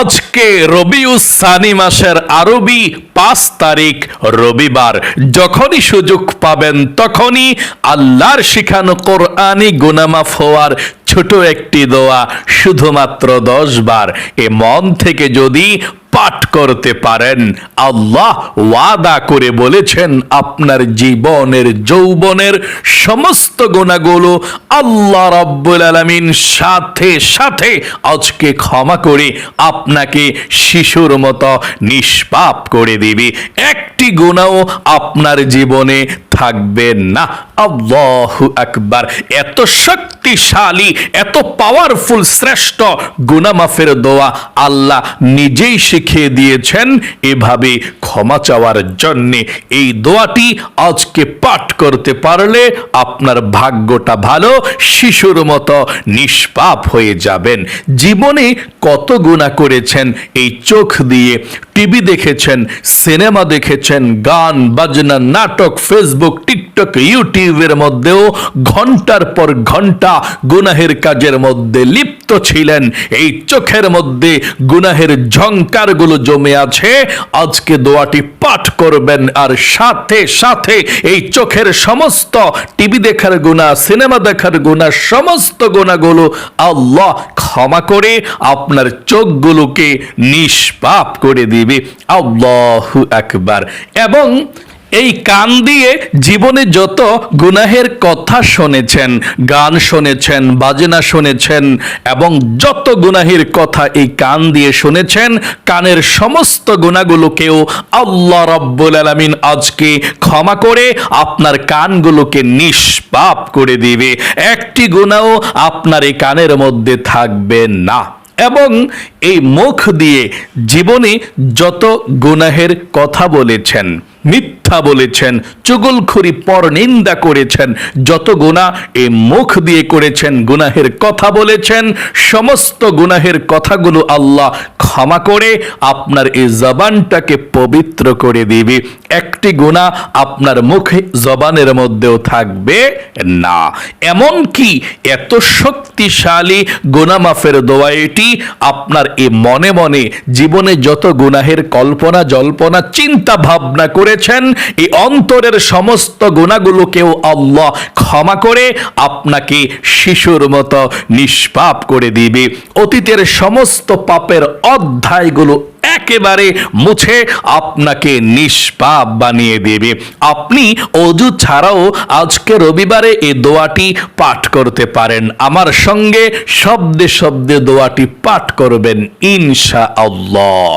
আজকে রবিউসানি মাসের আরবি পাঁচ তারিখ রবিবার। যখনই সুযোগ পাবেন তখনই আল্লাহর শিখানো কোরআনি গুনামাফ হওয়ার ছোট একটি দোয়া শুধুমাত্র দশ বার। এ মন থেকে যদি পাঠ করতে পারেন, আল্লাহ ওয়াদা করে বলেছেন, আপনার জীবনের, যৌবনের সমস্ত গোনাগুলো আল্লাহ রব্বুল আলমিন সাথে সাথে আজকে ক্ষমা করে আপনাকে শিশুর মতো নিষ্পাপ করে দিবে। একটি গোনাও আপনার জীবনে থাকবে না। আল্লাহু আকবার। এত শক্তিশালী, এত পাওয়ারফুল শ্রেষ্ঠ গুনামাফের দোয়া আল্লাহ নিজেই শিখিয়ে দিয়েছেন। এভাবে ক্ষমা চাওয়ার জন্যে এই দোয়াটি আজকে পাঠ করতে পারলে আপনার ভাগ্যটা ভালো, শিশুর মতো নিষ্পাপ হয়ে যাবেন। জীবনে কত গুণা করেছেন, এই চোখ দিয়ে টিভি দেখেছেন, সিনেমা দেখেছেন, গান, বাজনা, নাটক ফেসবুক টিকটক ইউটিউবের মধ্যেও ঘণ্টার পর ঘণ্টা গুনাহের কাজের মধ্যে লিপ্ত ছিলেন। এই চোখের মধ্যে গুনাহের ঝংকারগুলো জমে আছে। আজকে দোয়াটি পাঠ করবেন আর সাথে সাথে এই চোখের সমস্ত টিভি দেখার গুণা সিনেমা দেখার গুণা সমস্ত গুণাগুলো আল্লাহ ক্ষমা করে আপনার চোখগুলোকে নিষ্পাপ করে দিবে। আল্লাহু আকবার। এবং এই কান দিয়ে জীবনে যত গুনাহের কথা শুনেছেন, গান শুনেছেন, বাজনা শুনেছেন এবং যত গুনাহের কথা এই কান দিয়ে শুনেছেন, কানের সমস্ত গুণাগুলোকেও আল্লাহ রব্বুল আলমিন আজকে ক্ষমা করে আপনার কানগুলোকে নিষ্পাপ করে দিবে। একটি গুণাও আপনার এই কানের মধ্যে থাকবে না। এবং এই মুখ দিয়ে জীবনে যত গুনাহের কথা বলেছেন, মিথ্যা বলেছেন, চুগলখুরি পর নিন্দা করেছেন, যত গুণা এই মুখ দিয়ে করেছেন, গুনাহের কথা বলেছেন, সমস্ত গুনাহের কথাগুলো আল্লাহ ক্ষমা করে আপনার এই জবানটাকে পবিত্র করে দিবে। একটি গুণা আপনার মুখে জবানের মধ্যেও থাকবে না। এমন কি এত শক্তিশালী গুনামাফের দোয়া এটি আপনার এই মনে মনে জীবনে যত গুনাহের কল্পনা, জল্পনা চিন্তা ভাবনা করেছেন, এই অন্তরের সমস্ত গুণাগুলোকেও আল্লাহ ক্ষমা করে আপনাকে শিশুর মতো নিষ্পাপ করে দিবে। অতীতের সমস্ত পাপের অধ্যায়গুলো একেবারে মুছে আপনাকে নিষ্পাপ বানিয়ে দেবে। আপনি অজু ছাড়াও আজকে রবিবারে এ দোয়াটি পাঠ করতে পারেন। আমার সঙ্গে শব্দে শব্দে দোয়াটি পাঠ করবেন ইনশা আল্লাহ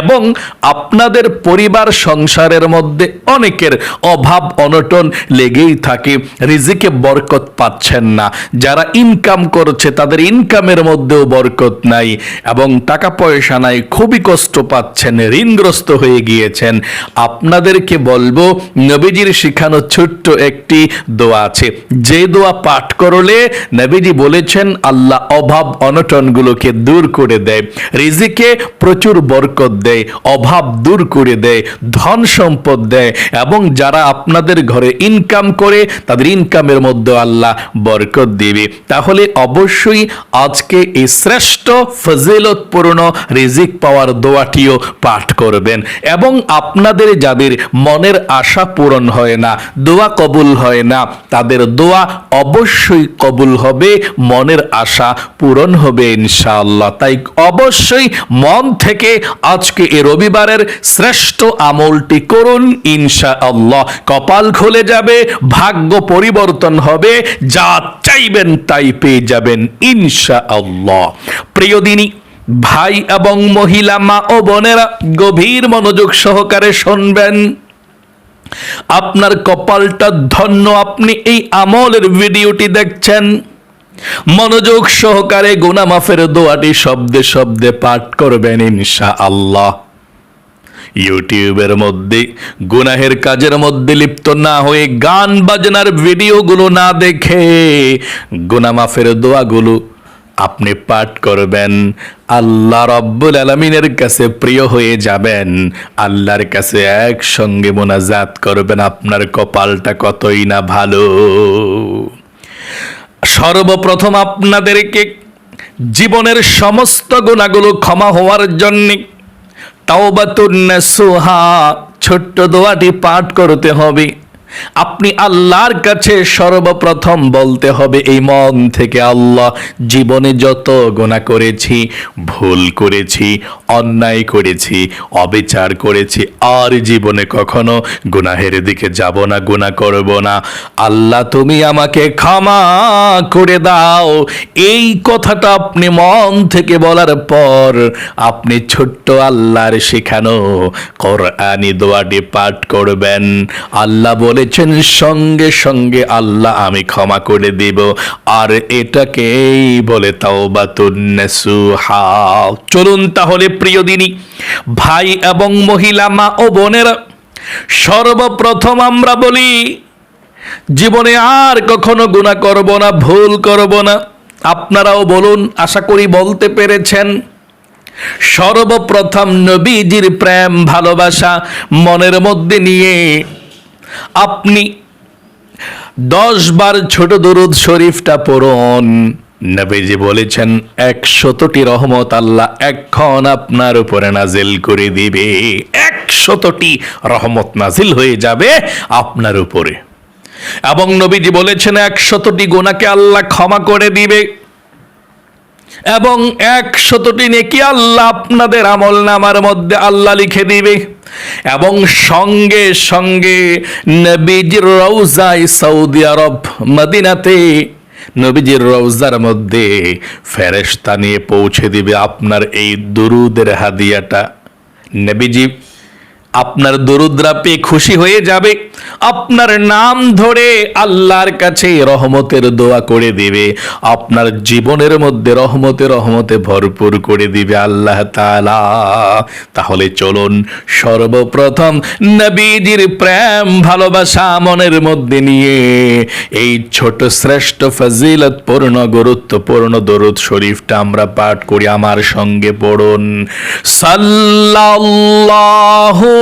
এবং আপনাদের পরিবার সংসারের মধ্যে অনেকের অভাব, অনটন লেগেই থাকে, রিজিকে বরকত পাচ্ছেন না। যারা ইনকাম করছে, তাদের ইনকামের মধ্যেও বরকত নাই এবং টাকা পয়সা নাই, খুবই কষ্ট পাচ্ছেন, ঋণগ্রস্ত হয়ে গিয়েছেন। আপনাদেরকে বলব, নবীজির শিখানো ছোট্ট একটি দোয়া আছে। যে দোয়া পাঠ করলে নবীজি বলেছেন, আল্লাহ অভাব, অনটনগুলোকে দূর করে দেয়। রিজিকে প্রচুর বরকত দেয়, অভাব দূর করে দেয়, ধন সম্পদ দেয়, এবং যারা আপনাদের ঘরে ইনকাম করে, তাদের ইনকামের মধ্যে আল্লাহ বরকত দেবে। তাহলে অবশ্যই আজকে এই শ্রেষ্ঠ ফজিলতপূর্ণ রিজিক পাওয়ার দোয়াটিও পাঠ করবেন। এবং আপনাদের যাদের মনের আশা পূরণ হয় না, দোয়া কবুল হয় না, তাদের দোয়া অবশ্যই কবুল হবে, মনের আশা পূরণ হবে ইনশাআল্লাহ। তাই অবশ্যই মন থেকে আজকে এ রবিবারের শ্রেষ্ঠ আমলটি করুন ইনশা আল্লাহ কপাল খুলে যাবে, ভাগ্য পরিবর্তন হবে, যা চাইবেন তাই পেয়ে যাবেন ইনশা আল্লাহ প্রিয় দিনী, ভাই এবং মহিলা, মা ও বোনেরা, গভীর মনোযোগ সহকারে শুনবেন। আপনার কপালটা ধন্য, আপনি এই আমলের ভিডিওটি দেখছেন। মনোযোগ সহকারে গুনামাফের দোয়াটি শব্দে শব্দে পাঠ করবেন ইনশা আল্লাহ ইউটিউবের মধ্যে, গুনাহের কাজের মধ্যে লিপ্ত না হয়ে গান বাজনার ভিডিওগুলো না দেখে গুনামাফের দোয়াগুলো আপনি পাঠ করবেন। আল্লাহ রব্বুল আলমিনের কাছে প্রিয় হয়ে যাবেন। আল্লাহর কাছে একসঙ্গে মোনাজাত করবেন। আপনার কপালটা কতই না ভালো। সর্বপ্রথম আপনাদেরকে জীবনের সমস্ত গুণাগুলো ক্ষমা হওয়ার জন্যে তাওবাতুন সোহা ছোট্ট দোয়াটি পাঠ করতে হবে। আপনি আল্লাহর কাছে সর্বপ্রথম বলতে হবে, এই মন থেকে আল্লাহ জীবনে যত গোনা করেছি, ভুল করেছি, অন্যায় করেছি, অবিচার করেছি, আর জীবনে কখনো গুনাহের দিকে যাব না, গুনাহ করব না। আল্লাহ তুমি আমাকে ক্ষমা করে দাও। এই কথাটা আপনি মন থেকে বলার পর আপনি ছোট্ট আল্লাহর শেখানো কোরআনি দোয়াটি পাঠ করবেন। আল্লাহ বলেছেন, সঙ্গে সঙ্গে আল্লাহ আমি ক্ষমা করে দেব। আর এটাকেই বলে তাওবাতুন্নাসুহা চলুন তাহলে প্রিয় দিনী, ভাই এবং মহিলা, মা ও বোনেরা, সর্বপ্রথম আমরা বলি, জীবনে আর কখনো গুণা করব না, ভুল করব না। আপনারাও বলুন, আশা করি বলতে পেরেছেন। সর্বপ্রথম নবীজির প্রেম, ভালোবাসা মনের মধ্যে নিয়ে আপনি দশ বার ছোট দরুদ শরীফটা পড়ুন। নবীজি বলেছেন, একশতটি রহমত আল্লাহ এখন আপনার উপরে নাজিল করে দিবে। একশতটি রহমত নাজিল হয়ে যাবে আপনার উপরে। এবং নবীজি বলেছেন, একশতটি গোনাকে আল্লাহ ক্ষমা করে দিবে। এবং একশতটি নেকি আল্লাহ আপনাদের আমল নামার মধ্যে আল্লাহ লিখে দিবে। এবং সঙ্গে সঙ্গে নবীজির রৌজায় সৌদি আরব মদিনাতে নবীজির রৌজার মধ্যে ফেরেস্তা নিয়ে পৌঁছে দিবে আপনার এই দুরুদের হাদিয়াটা। নবীজি আপনার দরুদ্রা পেয়ে খুশি হয়ে যাবে। আপনার নাম ধরে আল্লাহর কাছে রহমতের দোয়া করে দিবে। আপনার জীবনের মধ্যে রহমতে রহমতে ভরপুর করে দিবে আল্লাহ তাআলা। তাহলে চলুন সর্বপ্রথম নবীজির প্রেম, ভালোবাসা, মনের মধ্যে নিয়ে এই ছোট শ্রেষ্ঠ ফজিলত পূর্ণ গুরুত্বপূর্ণ দরুদ শরীফটা আমরা পাঠ করি। আমার সঙ্গে পড়ুন। সাল্লাল্লাহু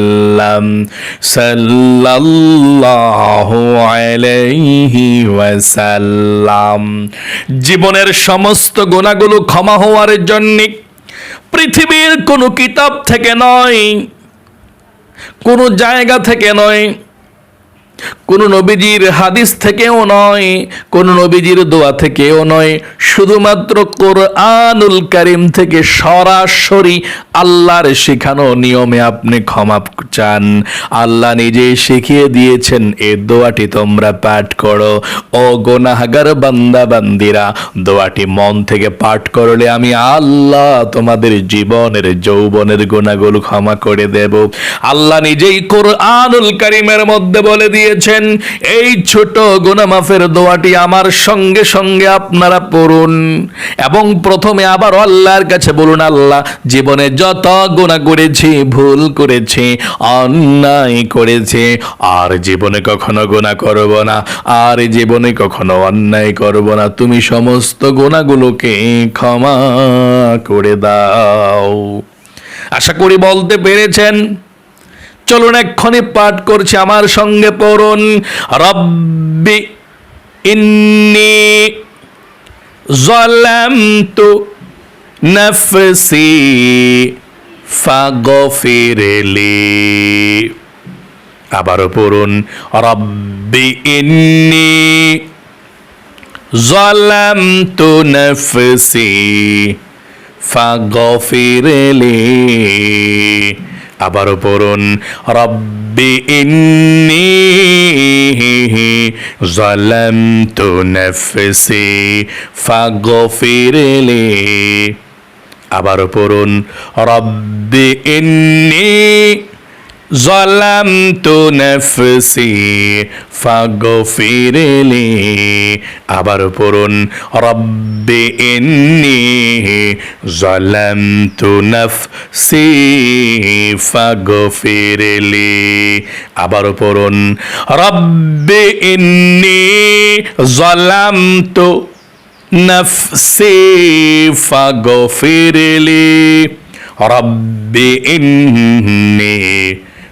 আলাইহি صلى الله عليه وسلم জীবনের সমস্ত গুনাহগুলো ক্ষমা হওয়ার জন্য পৃথিবীর কোনো কিতাব থেকে নয়, কোনো জায়গা থেকে নয় কোন নবীজির হাদিস থেকেও নয়, কোন নবীজির দোয়া থেকেও নয়। শুধুমাত্র কোরআনুল কারিম থেকে সরাসরি আল্লাহর শেখানো নিয়মে আপনি ক্ষমা চান। আল্লাহ নিজে শিখিয়ে দিয়েছেন, এ দোয়াটি তোমরা পাঠ করো। ও গোনাহাগার বান্দা বান্দিরা, দোয়াটি মন থেকে পাঠ করলে আমি আল্লাহ তোমাদের জীবনের, যৌবনের গুণাগুলো ক্ষমা করে দেব। আল্লাহ নিজেই কোরআনুল করিমের মধ্যে বলে দিয়েছেন, এই ছোট গুনামাফের দোয়াটি আমার সঙ্গে সঙ্গে আপনারা পড়ুন। এবং প্রথমে আবার আল্লাহর কাছে বলুন, আল্লাহ, জীবনে যত গুণা করেছি, ভুল করেছি, অন্যায় করেছি, আর জীবনে কখনো গুণা করব না, আর জীবনে কখনো অন্যায় করব না। তুমি সমস্ত গুণাগুলোকে ক্ষমা করে দাও। আশা করি বলতে পেরেছেন চলুন এক্ষণে পাঠ করছি আমার সঙ্গে পড়ুন। রব্বি ইন্নি জলামতু নফসি ফাগফিরলি আবারও পড়ুন, রব্বি ইন্নি জলামতু নফসি ফাগফিরলি আবারও পড়ুন রব্বি ইন্নি জালামতু নাফসি ফাগফিরলি। আবারও পড়ুন রব্বি ইন্নি ظلمت نفسي فاغفر لي আবার পড়ুন রব্বি ইন্নি ظلمت نفسي فاغفر لي আবার পড়ুন রব্বি ইন্নি ظلمت نفسي فاغفر لي رب إني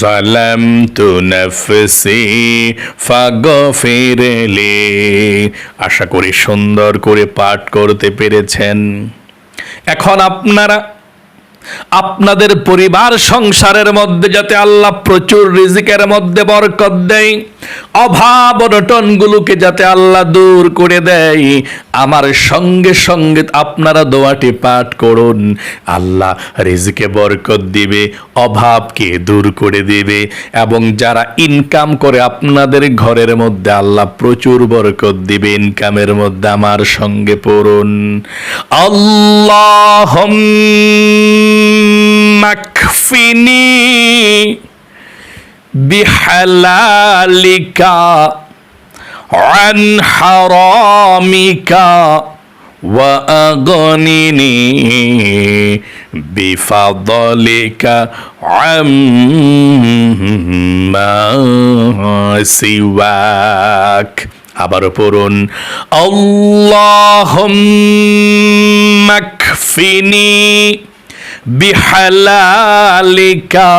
জালাম তু নফসি ফাগফিরলি। আশা করি সুন্দর করে পাঠ করতে পেরেছেন। এখন আপনারা আপনাদের পরিবার সংসারের মধ্যে যাতে আল্লাহ প্রচুর রিজিকের মধ্যে বরকত দেয়, অভাব অনটনগুলোকে যাতে আল্লাহ দূর করে দেয়, আমার সঙ্গে সঙ্গে আপনারা দোয়াটি পাঠ করুন। আল্লাহ রিজিকে বরকত দিবে, অভাবকে দূর করে দিবে, এবং যারা ইনকাম করে আপনাদের ঘরের মধ্যে আল্লাহ প্রচুর বরকত দিবে ইনকামের মধ্যে আমার সঙ্গে পড়ুন। আল্লাহ مكفني بحلالك عن حرامك وأغنني بفضلك عما سواك আবারও পড়ুন আল্লাহুম্মা কফিনি বিহালালিকা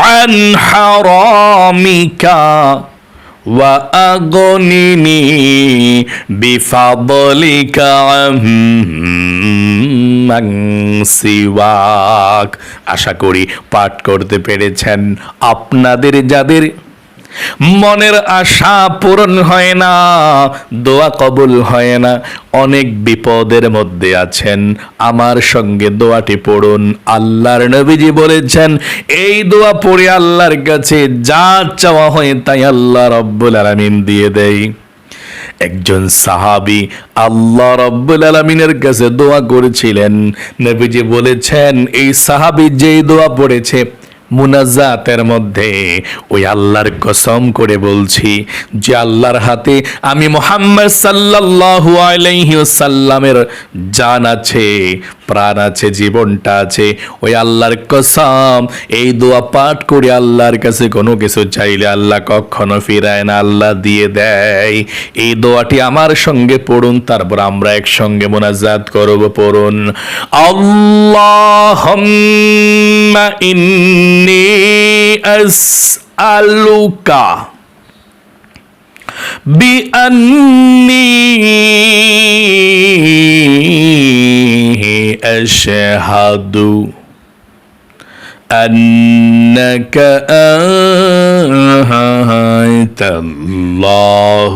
عن حرامك وأغنني بفضلك عمن سواك আশা করি পাঠ করতে পেরেছেন আপনাদের যাদের মনের আশা পূরণ হয় না, দোয়া কবুল হয় না। অনেক বিপদের মধ্যে আছেন, আমার সঙ্গে দোয়াটি পড়ুন। আল্লাহর নবীজি বলেছেন, এই দোয়া পড়ে আল্লাহর কাছে যা চাওয়া হয় তাই আল্লাহ রব্বুল আলামিন দিয়ে দেয়। একজন সাহাবি আল্লাহ রব্বুল আলমিনের কাছে দোয়া করেছিলেন। নবীজি বলেছেন, এই সাহাবি যেই দোয়া পড়েছে মুনাজাতের মধ্যে। ওই আল্লাহর কসম করে বলছি যে আল্লাহর হাতে আমি মোহাম্মদ সাল্লাল্লাহু আলাইহি জান আছে, প্রাণ আছে, জীবনটা আছে। ওই আল্লাহর কসম, এই দোয়া পাঠ করে আল্লাহর কাছে কোনো কিছু চাইলে আল্লাহ কখনো ফিরায় না, আল্লাহ দিয়ে দেয়। এই দোয়াটি আমার সঙ্গে পড়ুন, তারপর আমরা একসঙ্গে মোনাজাত করব, পড়ুন। আল্লাহুম্মা إني أسألك بأني أشهد أنك أنت الله.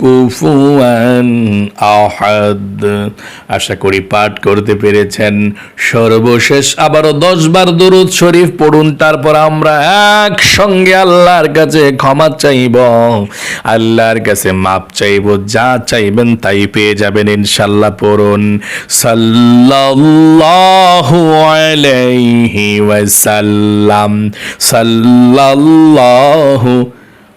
কুফুয়ান আহাদ। আশা করি পাঠ করতে পেরেছেন। সর্বশেষ আবারও দশ বার দরুদ শরীফ পড়ুন, তারপর আমরা একসঙ্গে আল্লাহর কাছে ক্ষমা চাইব। আল্লাহর কাছে মাপ চাইব, যা চাইবেন তাই পেয়ে যাবেন ইনশাল্লাহ পড়ুন। সাল্লাল্লাহু আলাইহি ওয়াসাল্লাম। সাল্লাল্লাহু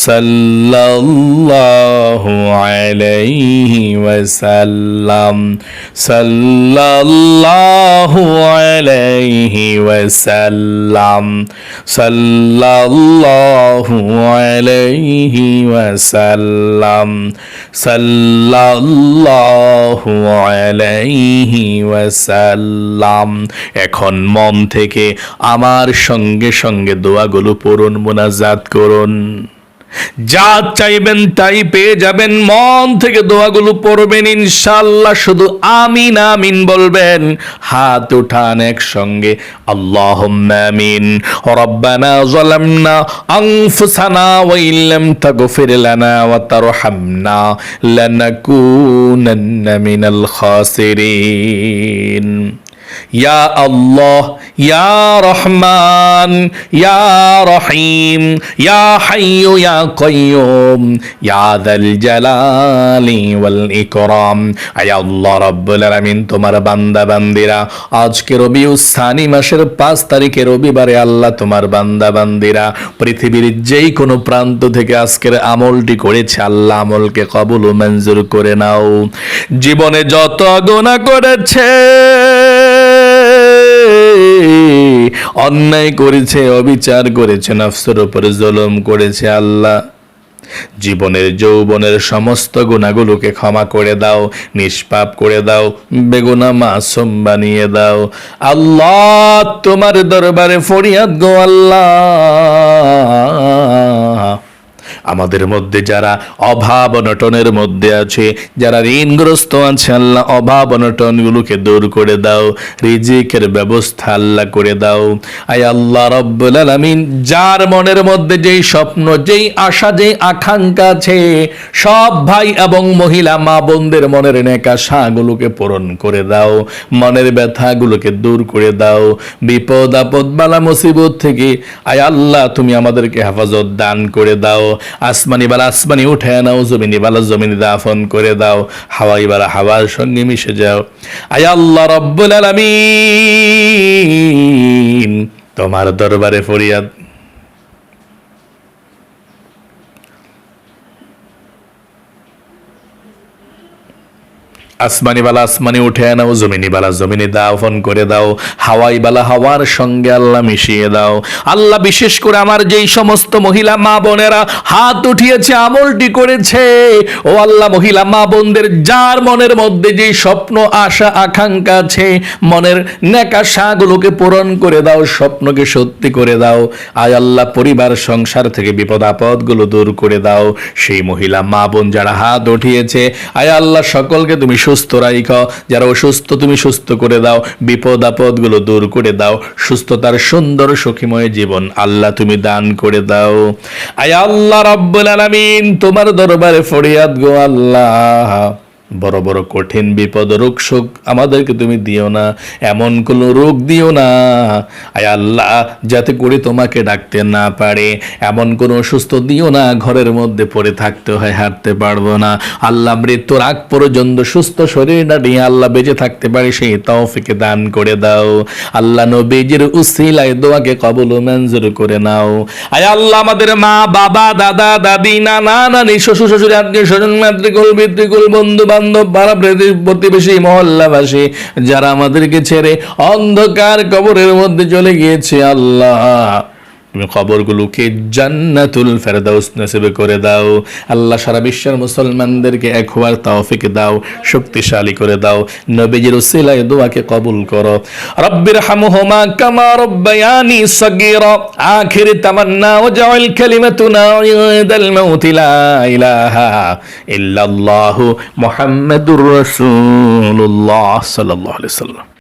সাল্লাল্লাহু আলাইহি ওয়াসাল্লাম। সাল্লাল্লাহু আলাইহি ওয়াসাল্লাম। সাল্লাল্লাহু আলাইহি ওয়াসাল্লাম। সাল্লাল্লাহু আলাইহি ওয়াসাল্লাম। এখন মন থেকে আমার সঙ্গে সঙ্গে দোয়াগুলো পড়ুন, মোনাজাত করুন। যা চাইবেন তাই পেয়ে যাবেন মন থেকে দোয়াগুলো পড়বেন ইনশাল্লাহ শুধু আমিন আমিন বলবেন হাত উঠান একসঙ্গে আল্লাহ আমিন রব্বানা ظلمنا أنفسنا وإن لم تغفر لنا وترحمنا لنكونن من الخاسرين ইয়া আল্লাহ ইয়া রহমান ইয়া রহিম ইয়া হাইয়ু ইয়া কয়্যুম ইয়া দাল জালালি ওয়াল ইকরাম আয়া আল্লাহ রাব্বুল আলামিন, তোমার বান্দা বান্দিরা আজকে রবিউ সানি মাসের 5 তারিখে রবিবারে আল্লাহ তোমার বান্দা বান্দিরা পৃথিবীর যেই কোনো প্রান্ত থেকে আজকের আমলটি করেছে, আল্লাহ আমলকে কবুল ও মঞ্জুর করে নাও। জীবনে যত গুনাহ করেছে অন্যায় করেছে, অবিচার করেছে, নফসের উপরে জুলুম করেছে আল্লাহ। জীবনের, যৌবনের সমস্ত গুণাগুলোকে ক্ষমা করে দাও, নিষ্পাপ করে দাও, বেগুনা মাসুম বানিয়ে দাও। আল্লাহ, তোমার দরবারে ফরিয়াদ গো আল্লাহ। আমাদের মধ্যে যারা অভাব অনটনের মধ্যে আছে, যারা ঋণগ্রস্ত আছে, আল্লাহ অভাব অনটনগুলোকে দূর করে দাও, রিজিকের ব্যবস্থা আল্লাহ করে দাও। আয় আল্লাহ রব্বুল আলামিন, যার মনের মধ্যে যেই স্বপ্ন, যেই আশা, যেই আকাঙ্ক্ষা আছে, সব ভাই এবং মহিলা, মা বোনদের মনের নেক আশাগুলোকে পূরণ করে দাও, মনের ব্যথাগুলোকে দূর করে দাও। বিপদ আপদ বালা মুসিবত থেকে, আয় আল্লাহ তুমি আমাদেরকে হেফাজত দান করে দাও। আসমানি বালা আসমানি উঠে নাও, জমিনি বালা জমিনি দাফন করে দাও, হাওয়াই বালা হাওয়ার সঙ্গে মিশে যাও। আয় আল্লাহ রব্বুল আলামিন, তোমার দরবারে ফরিয়াদ। আসমানি বালা আসমানি উঠে নাও জমিনি বালা জমিনি দাফন করে দাও হাওয়াই বালা হাওয়ার সঙ্গে আল্লাহ মিশিয়ে দাও। আল্লাহ বিশেষ করে আমার যেই সমস্ত মহিলা মা বোনেরা হাত উঠিয়েছে, আমলটি করেছে, ও আল্লাহ মহিলা মা বোনদের যার মনের মধ্যে যেই স্বপ্ন, আশা, আকাঙ্ক্ষা আছে, মনের নেকাশাগুলোকে পূরণ করে দাও, স্বপ্নকে সত্যি করে দাও। আয় আল্লাহ পরিবার, সংসার থেকে বিপদ, আপদগুলো দূর করে দাও। সেই মহিলা মা বোন যারা হাত উঠিয়েছে, আয় আল্লাহ সকলকে তুমি সুস্থ রাইখ, যারা অসুস্থ তুমি সুস্থ করে দাও, বিপদ আপদগুলো দূর করে দাও। সুস্থতার সুন্দর সুখীময় জীবন আল্লাহ তুমি দান করে দাও। আয় আল্লাহ রব্বুল আলামিন, তোমার দরবারে ফরিয়াদ গো আল্লাহ। বড় বড় কঠিন বিপদ রোগ শোক আমাদেরকে তুমি দিও না, এমন কোনো রোগ দিও না। আয় আল্লাহ, যাতে করে তোমাকে ডাকতে না পারে, এমন কোনো অসুস্থ দিও না, ঘরের মধ্যে পড়ে থাকতে হয়, হাঁটতে পারব না। আল্লাহ মৃত্যুর আগ পর্যন্ত সুস্থ শরীরটা নিয়ে আল্লাহ বেঁচে থাকতে পারে, সেই তৌফিকে দান করে দাও। আল্লাহ নবীজির উসিলায় দোয়াকে কবল মঞ্জুর করে নাও। আয় আল্লাহ আমাদের মা, বাবা, দাদা, দাদি, নানা, নানি, শ্বশুর শ্বশুর, আত্মীয় স্বজন, মাতৃকুল, পিতৃকুল বন্ধু বান্ধব পাড়া প্রতি- প্রতিবেশী মহল্লাবাসী যারা আমাদেরকে ছেড়ে অন্ধকার কবরের মধ্যে চলে গিয়েছে আল্লাহ। তুমি খবরগুলোকে জান্নাতুল ফেরদাউস নসিব করে দাও। আল্লাহ সারা বিশ্বের মুসলমানদেরকে এক হওয়ার তৌফিক দাও, শক্তিশালী করে দাও। নবীজির উসিলায় দোয়াকে কবুল করো। রব্বির হামহুমা কামা রব্বায়ানি সগীরা। আখির তামান্না ওয়াজআল কালিমাতুনা ইনদাল মাউত লা ইলাহা ইল্লাল্লাহু মুহাম্মাদুর রাসূলুল্লাহ সাল্লাল্লাহু আলাইহি ওয়াসাল্লাম।